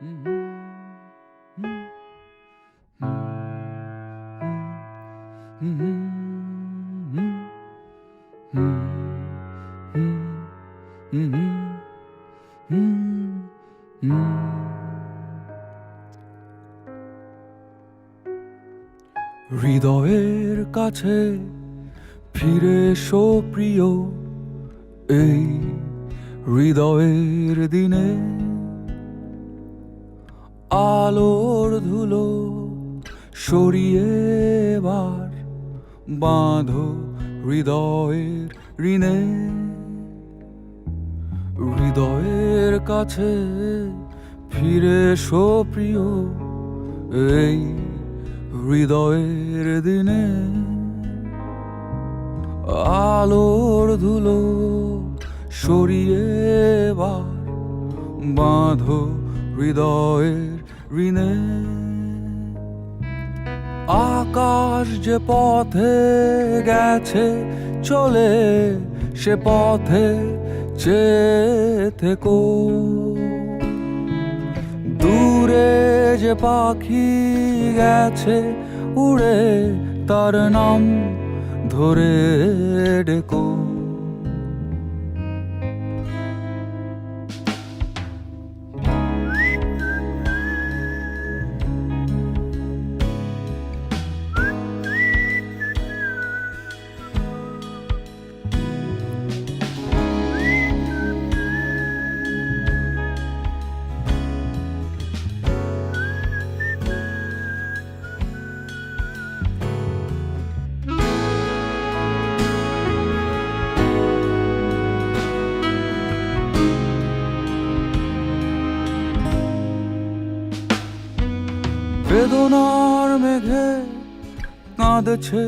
হৃদয়ের কাছে ফিরে এসো প্রিয় এই হৃদয়ের দিনে আলোর ধুলো সরিয়ে এবার বাঁধো হৃদয়ের ঋণে। হৃদয়ের কাছে ফিরে প্রিয় এই হৃদয়ের দিনে। আলোর ধুলো সরিয়ে এবার বাঁধো হৃদয়ের আকাশ যে পথে গেছে, চলে সে পথে চেয়ে থেকো। দূরে যে পাখি গেছে, উড়ে তার নাম ধরে ডেকো। বেদনার মেঘে কাঁদছে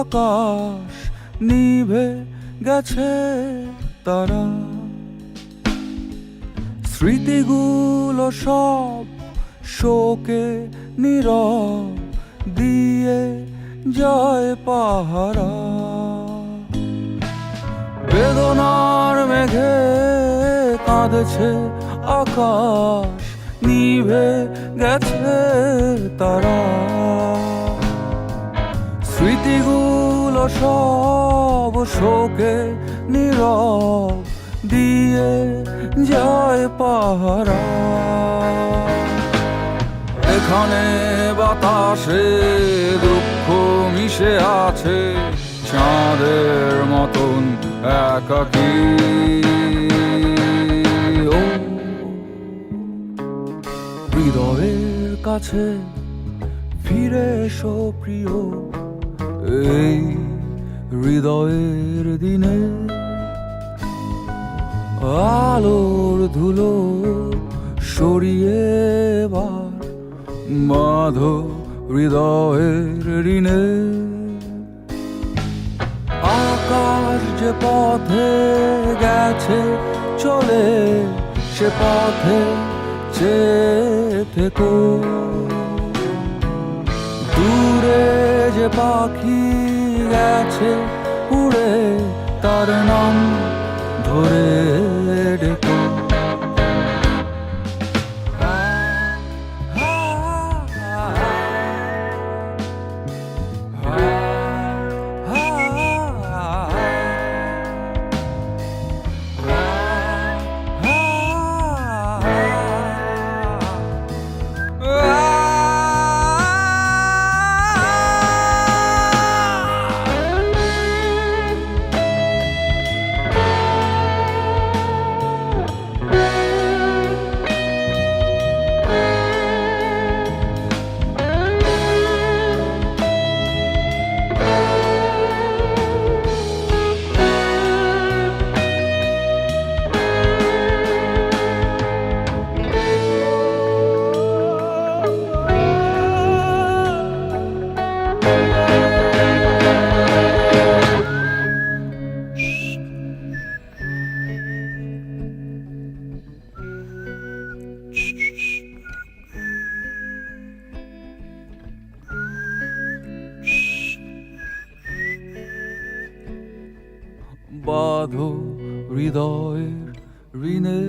আকাশ, নিভে গেছে তারা। স্মৃতিগুলো সব শোকে নীরব দিয়ে যায় পাহারা। বেদনার মেঘে কাঁদছে আকাশ নিভে গেছে তারা। স্মৃতিগুলো সব শোকে নীরব দিয়ে যায় পাহারা। এখানে বাতাসে দুঃখ মিশে আছে চাঁদের মতন একাকী। হৃদয়ের কাছে ফিরে এসো প্রিয়। এই হৃদয়ের দিনে আলোর ধুলো সরিয়ে এবার বাঁধো হৃদয়ের ঋণে। আকাশ যে পথে গেছে, চলে সে পথে চেয়ে থেকো। দূরে যে পাখি গেছে উড়ে তার নাম বাঁধো হৃদয়ের ঋণে।